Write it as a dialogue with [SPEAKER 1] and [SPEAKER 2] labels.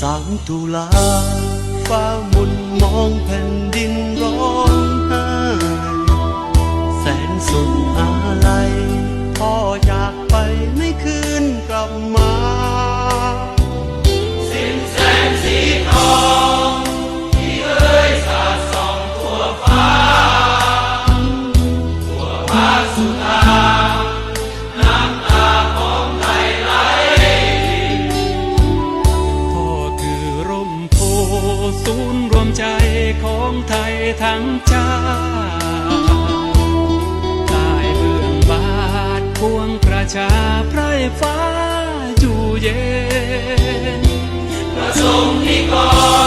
[SPEAKER 1] สังตุลาฟ้ามุนมองแผ่นดินร้องไห้แสนสุขอาลัยพ่ออยากไปไม่คืนกลับมา
[SPEAKER 2] สิ้นแสงสีทองที่เอ่ยสาสองทั่วฟาทั่วฟาสุดา ของไทยทั้งชาติใต้เบื้องบาทพวงประชาไพรฟ้าอยู่เย็น
[SPEAKER 3] ประสงค์นิกร